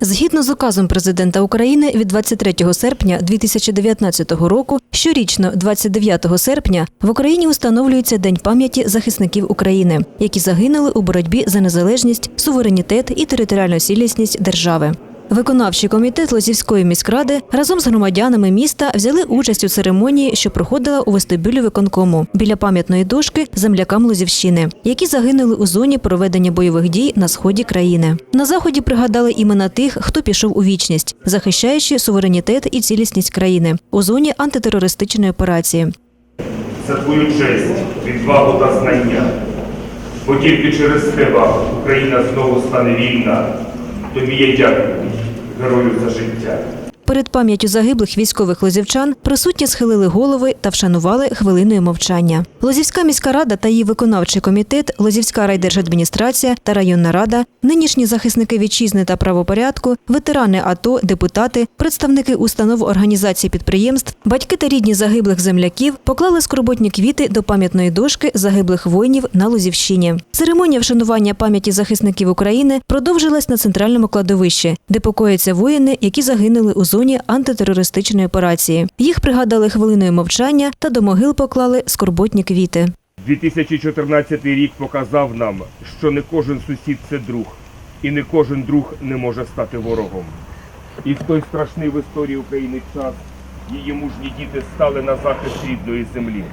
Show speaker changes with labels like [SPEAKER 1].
[SPEAKER 1] Згідно з указом президента України від 23 серпня 2019 року, щорічно, 29 серпня, в Україні установлюється День пам'яті захисників України, які загинули у боротьбі за незалежність, суверенітет і територіальну цілісність держави. Виконавчий комітет Лозівської міськради разом з громадянами міста взяли участь у церемонії, що проходила у вестибюлі виконкому біля пам'ятної дошки землякам Лозівщини, які загинули у зоні проведення бойових дій на сході країни. На заході пригадали імена тих, хто пішов у вічність, захищаючи суверенітет і цілісність країни у зоні антитерористичної операції.
[SPEAKER 2] за твою честь, відвагу та знання. Бо тільки через тебе Україна знову стане вільна. Тобі я дякую, герою за життя.
[SPEAKER 1] Перед пам'яттю загиблих військових лозівчан присутні схилили голови та вшанували хвилиною мовчання. Лозівська міська рада та її виконавчий комітет, Лозівська райдержадміністрація та районна рада, нинішні захисники вітчизни та правопорядку, ветерани АТО, депутати, представники установ організацій підприємств, батьки та рідні загиблих земляків поклали скорботні квіти до пам'ятної дошки загиблих воїнів на Лозівщині. Церемонія вшанування пам'яті захисників України продовжилась на центральному кладовищі, де покояться воїни, які загинули у зоні антитерористичної операції. Їх пригадали хвилиною мовчання та до могил поклали скорботні квіти.
[SPEAKER 2] 2014 рік показав нам, що не кожен сусід це друг, і не кожен друг не може стати ворогом. І в той страшний в історії України час її мужні діти стали на захист рідної землі.